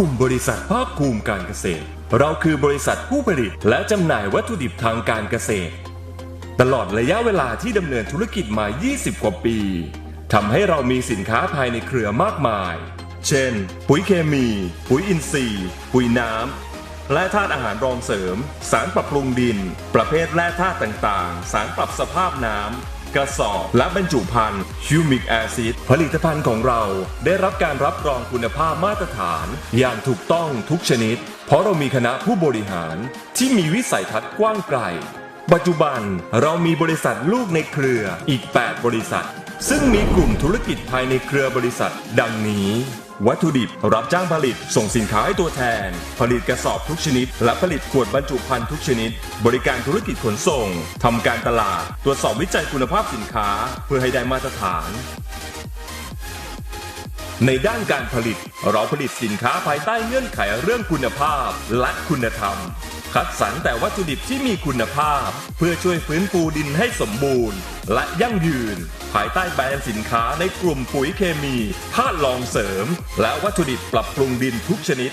กลุ่มบริษัทภาคภูมิการเกษตร เราคือบริษัทผู้ผลิต และจำหน่ายวัตถุดิบทางการเกษตร ตลอดระยะเวลาที่ดำเนินธุรกิจมา 20 กว่าปีทำให้เรามีสินค้าภายในเครือมากมาย เช่น ปุ๋ยเคมี ปุ๋ยอินทรีย์ ปุ๋ยน้ำ และธาตุอาหารรองเสริม สารปรับปรุงดิน ประเภทแร่ธาตุต่างๆ สารปรับสภาพน้ำ กระสอบ และบรรจุภัณฑ์ฮิวมิกแอซิดผลิตภัณฑ์ของเราได้รับการรับรองคุณภาพมาตรฐาน อย่างถูกต้องทุกชนิด เพราะเรามีคณะผู้บริหารที่มีวิสัยทัศน์กว้างไกล ปัจจุบันเรามีบริษัทลูกในเครืออีก 8 บริษัท ซึ่งมีกลุ่มธุรกิจภายในเครือบริษัท ดังนี้ วัตถุดิบรับจ้างผลิต ส่งสินค้าให้ตัวแทน ผลิตกระสอบทุกชนิด และผลิตขวดบรรจุภัณฑ์ทุกชนิด บริการธุรกิจขนส่งทำการตลาด ตรวจสอบวิจัยคุณภาพสินค้า เพื่อให้ได้มาตรฐานในด้านการผลิต เราผลิตสินค้าภายใต้เงื่อนไขเรื่องคุณภาพและคุณธรรม คัดสรรแต่วัตถุดิบที่มีคุณภาพ เพื่อช่วยฟื้นฟูดินให้สมบูรณ์ และยั่งยืน ภายใต้แบรนด์สินค้าในกลุ่มปุ๋ยเคมีธาตุรองเสริม และวัตถุดิบปรับปรุงดินทุกชนิด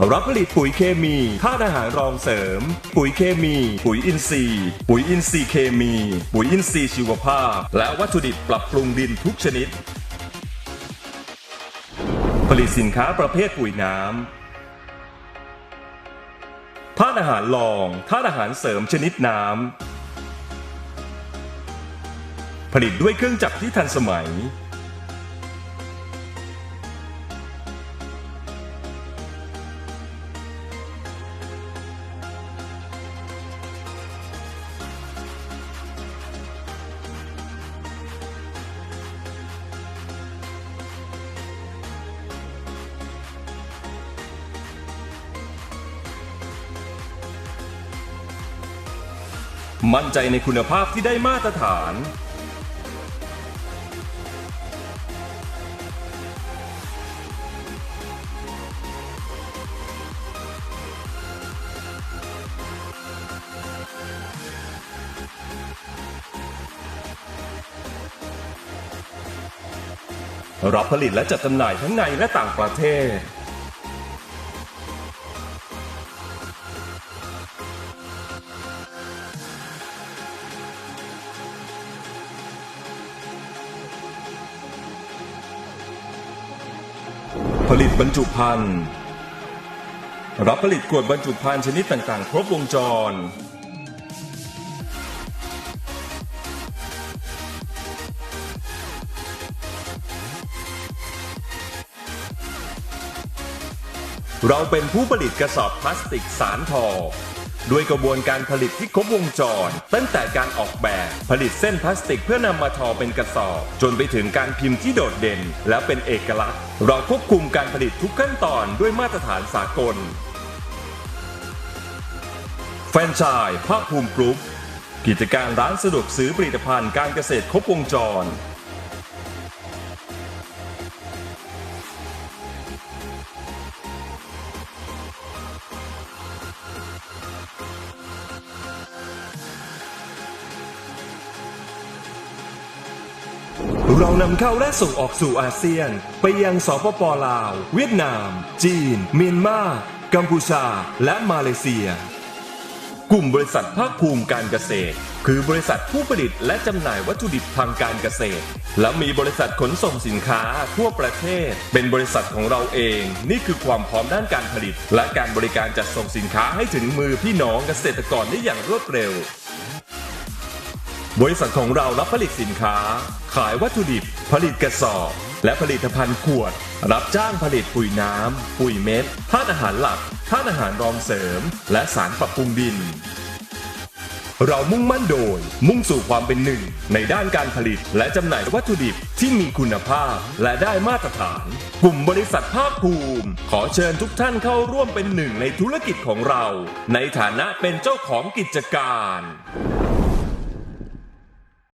รับผลิตปุ๋ยเคมีธาตุอาหารรองเสริม ปุ๋ยเคมี ปุ๋ยอินทรีย์ ปุ๋ยอินทรีย์เคมี ปุ๋ยอินทรีย์ชีวภาพ และวัตถุดิบปรับปรุงดินทุกชนิด ผลิตสินค้าประเภทปุ๋ยน้ำธาตุอาหารรองธาตุอาหารเสริมชนิดน้ำผลิตด้วยเครื่องจักรที่ทันสมัย มั่นใจในคุณภาพที่ได้มาตรฐาน รับผลิตและจัดจำหน่ายทั้งในและต่างประเทศ ผลิตบรรจุภัณฑ์ รับผลิตขวดบรรจุภัณฑ์ชนิดต่างๆ ครบวงจร เราเป็นผู้ผลิตกระสอบพลาสติกสารทอ ด้วยกระบวนการผลิตที่ครบวงจร ตั้งแต่การออกแบบ ผลิตเส้นพลาสติกเพื่อนำมาทอเป็นกระสอบ จนไปถึงการพิมพ์ที่โดดเด่น และเป็นเอกลักษณ์ เราควบคุมการผลิตทุกขั้นตอนด้วยมาตรฐานสากล แฟรนไชส์ภาคภูมิกรุ๊ปกิจการร้านสะดวกซื้อผลิตภัณฑ์การเกษตรครบวงจร เรานำเข้าและส่งออกสู่อาเซียน ไปยังสปปลาว เวียดนาม จีน เมียนมา กัมพูชา และมาเลเซีย กลุ่มบริษัทภาคภูมิการเกษตร คือบริษัทผู้ผลิตและจำหน่ายวัตถุดิบทางการเกษตร และมีบริษัทขนส่งสินค้าทั่วประเทศ เป็นบริษัทของเราเอง นี่คือความพร้อมด้านการผลิต และการบริการจัดส่งสินค้าให้ถึงมือพี่น้องเกษตรกรได้อย่างรวดเร็ว บริษัทของเรารับผลิตสินค้า ขายวัตถุดิบ ผลิตกระสอบ และผลิตภัณฑ์ขวด รับจ้างผลิตปุ๋ยน้ำ ปุ๋ยเม็ดธาตุอาหารหลักธาตุอาหารรองเสริม และสารปรับปรุงดิน เรามุ่งมั่นโดย มุ่งสู่ความเป็นหนึ่ง ในด้านการผลิตและจำหน่ายวัตถุดิบที่มีคุณภาพและได้มาตรฐาน กลุ่มบริษัทภาคภูมิ ขอเชิญทุกท่านเข้าร่วมเป็นหนึ่งในธุรกิจของเรา ในฐานะเป็นเจ้าของกิจการ